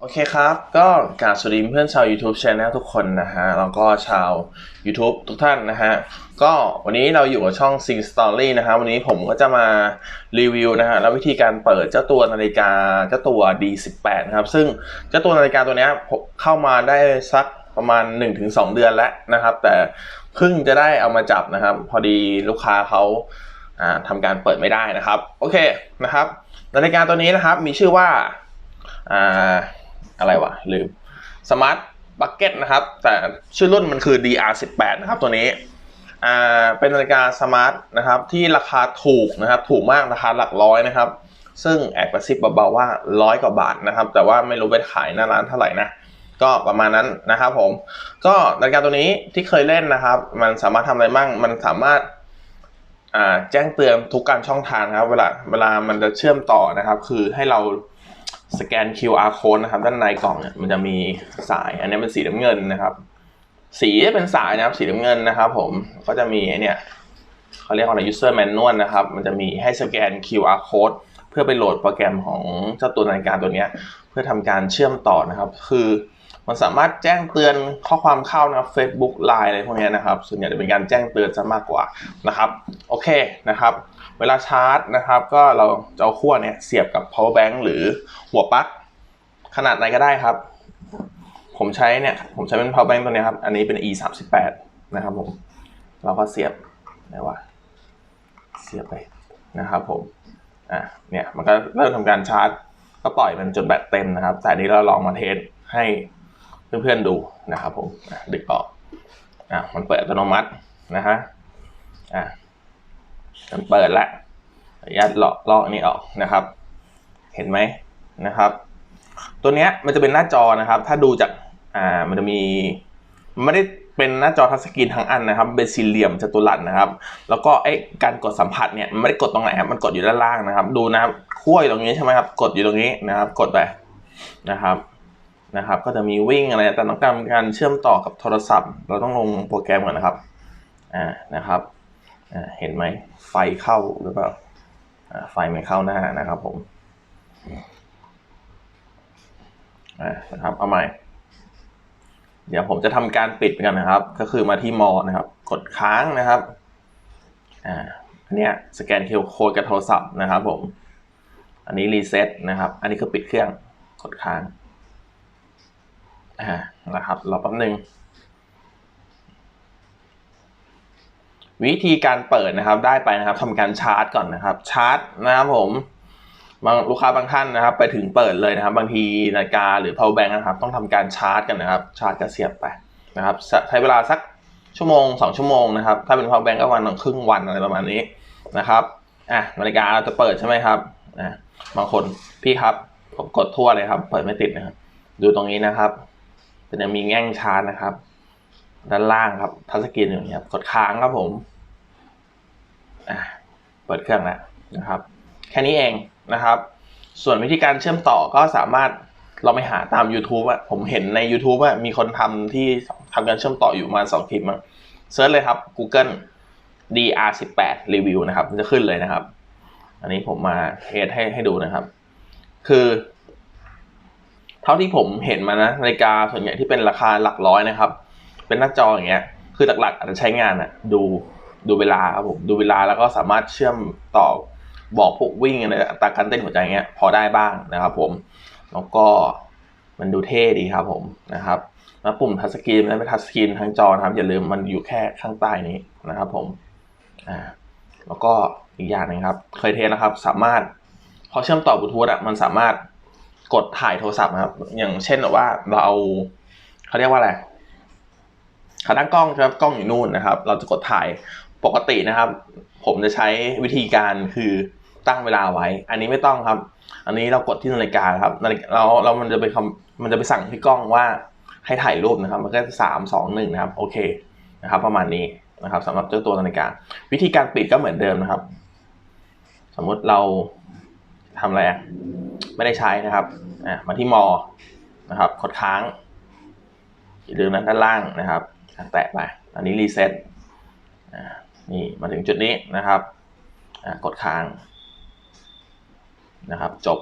โอเคครับ ก็กราบสวัสดีเพื่อนชาว YouTube Channel ทุกคนนะฮะ แล้วก็ชาว YouTube ทุกท่านนะฮะ ก็วันนี้เราอยู่กับช่อง Sing Story นะฮะ วันนี้ผมก็จะมารีวิวนะฮะ แล้ววิธีการเปิดเจ้าตัวนาฬิกาเจ้าตัว D18 นะครับ ซึ่งเจ้าตัวนาฬิกาตัวนี้เข้ามาได้สักประมาณ 1-2 เดือนแล้วนะครับ แต่เพิ่งจะได้เอามาจับนะครับ พอดีลูกค้าเขาอ่าทำการเปิดไม่ได้นะครับ โอเคนะครับ นาฬิกาตัวนี้นะครับมีชื่อว่าอ่า อะไรวะลืม Smart Bucket นะครับ แต่ชื่อรุ่นมันคือ DR18 นะครับตัวนี้อ่าเป็นนาฬิกาสมาร์ทนะครับ ที่ราคาถูกนะครับ ถูกมากราคาหลักร้อยนะครับ ซึ่งแอบกระซิบเบาๆว่าร้อยกว่าบาทนะครับ แต่ว่าไม่รู้ไปขายหน้าร้านเท่าไหร่นะก็ประมาณนั้นนะครับผม ก็นาฬิกาตัวนี้ที่เคยเล่นนะครับ มันสามารถทำอะไรบ้างมันสามารถแจ้งเตือนทุกการช่องทางครับ เวลาเวลามันจะเชื่อมต่อนะครับ คือให้เรา สแกน QR code นะครับ ด้านในกล่องเนี่ยมันจะมีสาย อันนี้เป็นสีน้ำเงินนะครับ สีเป็นสายนะครับ สีน้ำเงินนะครับ ผมก็จะมีเนี่ยเขาเรียกว่าอะไร user manual นะครับ มันจะมีให้สแกน QR code เพื่อไปโหลดโปรแกรมของเจ้าตัวนาฬิกาตัวเนี้ยเพื่อทำการเชื่อมต่อนะครับ คือ มันสามารถแจ้งเตือนข้อความเข้านะครับ Facebook Line อะไรพวกนี้นะครับ ส่วนใหญ่จะเป็นการแจ้งเตือนซะมากกว่านะครับ โอเคนะครับ เวลาชาร์จนะครับ ก็เราจะเอาขั้วเนี่ยเสียบกับ power bank หรือหัวปลั๊กขนาดไหนก็ได้ครับ ผมใช้เนี่ยผมใช้เป็น power bank ตัวนี้ครับ อันนี้เป็น e 3 8นะครับผม เราก็เสียบไหนวะเสียบไปนะครับผม อะ เนี่ยมันก็เริ่มทำการชาร์จ ก็ปล่อยมันจนแบตเต็มนะครับ แต่นี้เราลองมาเทสให้ เพื่อนๆดูนะครับผมดึกออกอะมันเปิดอัตโนมัตินะฮะอะมันเปิดแล้วขอนุญาตลอกลอกนนี้ออกนะครับ เห็นไหมนะครับ ตัวเนี้ยมันจะเป็นหน้าจอนะครับ ถ้าดูจากอ่ามันจะมีมันไม่ได้เป็นหน้าจอทัชสกรีนทั้งอันนะครับ เป็นสี่เหลี่ยมจัตุรัสนะครับ แล้วก็ไอ้การกดสัมผัสเนี่ยมันไม่ได้กดตรงไหนครับมันกดอยู่ด้านล่างนะครับ ดูนะครับขั้วอยู่ตรงนี้ใช่ไหมครับ กดอยู่ตรงนี้นะครับ กดไปนะครับ นะครับ ก็จะมีวิ่งอะไรแต่ต้องการการเชื่อมต่อกับโทรศัพท์ เราต้องลงโปรแกรมก่อนนะครับอ่านะครับอ่าเห็นไหมไฟเข้าหรือเปล่าอ่าไฟไม่เข้าหน้านะครับผมอ่านะครับเอาใหม่ เดี๋ยวผมจะทำการปิดกันนะครับ ก็คือมาที่มอนะครับ กดค้างนะครับอ่าอันเนี้ยสแกนเคิวโค้ดกับโทรศัพท์นะครับผม อันนี้รีเซ็ตนะครับ อันนี้คือปิดเครื่องกดค้าง อ่านะครับรอแป๊บนึง วิธีการเปิดนะครับได้ไปนะครับทำการชาร์จก่อนนะครับ ชาร์จนะครับผมบางลูกค้าบางท่านนะครับ ไปถึงเปิดเลยนะครับ บางทีนาฬิกาหรือ power bank นะครับ ต้องทำการชาร์จกันนะครับ ชาร์จกระเสียบไปนะครับ ใช้เวลาสักชั่วโมงสองชั่วโมงนะครับ ถ้าเป็น power bank ก็ประมาณครึ่งวันอะไรประมาณนี้นะครับอะนาฬิกาเราจะเปิดใช่ไหมครับอะบางคนพี่ครับผมกดทั่วเลยครับ เปิดไม่ติดนะครับ ดูตรงนี้นะครับ จะมีแง่งชาร์จนะครับ ด้านล่างครับทัชสกรีนอย่างนี้ครับกดค้างครับผมเปิดเครื่องแล้วนะครับ แค่นี้เองนะครับ ส่วนวิธีการเชื่อมต่อก็สามารถเราไปหาตาม YouTube อะผมเห็นใน YouTube อะมีคนทำที่ทำการเชื่อมต่ออยู่มาสองคลิปมั้งเซิร์ชเลยครับ Google DR18 รีวิวนะครับ มันจะขึ้นเลยนะครับ อันนี้ผมมาเทสให้ให้ดูนะครับ คือ เท่าที่ผมเห็นมานะนาฬิกาส่วนใหญ่ที่เป็นราคาหลักร้อยนะครับ เป็นหน้าจออย่างเงี้ย คือหลักๆอาจจะใช้งานอะดูดูเวลาครับผมดูเวลาแล้วก็สามารถเชื่อมต่อบอกพวกวิ่งอะไรตาการเต้นหัวใจเงี้ยพอได้บ้างนะครับผม แล้วก็มันดูเท่ดีครับผมนะครับแล้วปุ่มทัชสกรีนไม่ทัชสกรีนทั้งจอนะครับอย่าลืมมันอยู่แค่ข้างใต้นี้นะครับผมอ่าแล้วก็อีกอย่างหนึงครับ เคยเทสนะครับ สามารถพอเชื่อมต่อบลูทูธอะมันสามารถ กดถ่ายโทรศัพท์นะครับ อย่างเช่นแบบว่าเราเอาเขาเรียกว่าอะไรขาตั้งกล้องครับกล้องอยู่นู่นนะครับ เราจะกดถ่ายปกตินะครับ ผมจะใช้วิธีการคือตั้งเวลาไว้ อันนี้ไม่ต้องครับ อันนี้เรากดที่นาฬิกาครับนาฬิกาเราเรามันจะไปคำมันจะไปสั่งที่กล้องว่าให้ถ่ายรูปนะครับ มันก็สามสองหนึ่งนะครับ โอเคนะครับ ประมาณนี้นะครับสำหรับเจ้าตัวนาฬิกา วิธีการปิดก็เหมือนเดิมนะครับ สมมุติเรา ทำอะไรไม่ได้ใช้นะครับมาที่มอนะครับกดค้างอย่าลืมนะด้านล่างนะครับแตะไปอันนี้รีเซ็ตนี่มาถึงจุดนี้นะครับกดค้างนะครับ จบ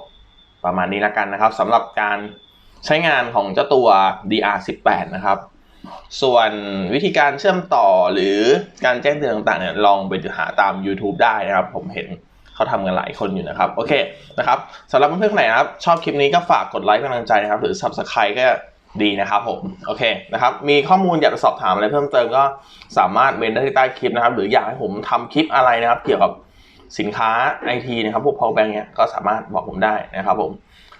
ประมาณนี้แล้วกันนะครับสำหรับการใช้งานของเจ้าตัว DR18 นะครับ ส่วนวิธีการเชื่อมต่อหรือการแจ้งเตือนต่างๆเนี่ยลองไปหาตาม YouTube ได้นะครับ ผมเห็น เขาทำกันหลายคนอยู่นะครับ โอเคนะครับสำหรับเพื่อนๆไหนนะครับ ชอบคลิปนี้ก็ฝากกดไลค์เป็นกำลังใจนะครับ หรือ Subscribe ก็ดีนะครับผม โอเคนะครับ มีข้อมูลอยากจะสอบถามอะไรเพิ่มเติมก็สามารถเมนได้ที่ใต้คลิปนะครับ หรืออยากให้ผมทำคลิปอะไรนะครับ เกี่ยวกับสินค้าไอทีนะครับ พวก power bank เนี่ยก็สามารถบอกผมได้นะครับผม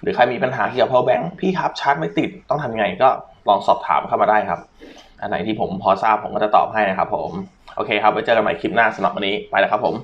หรือใครมีปัญหาเกี่ยวกับ power bank พี่ครับชาร์จไม่ติดต้องทำยังไงก็ลองสอบถามเข้ามาได้ครับ อันไหนที่ผมพอทราบผมก็จะตอบให้นะครับผม โอเคครับไว้เจอกันใหม่คลิปหน้าสำหรับวันนี้ไปแล้วครับผม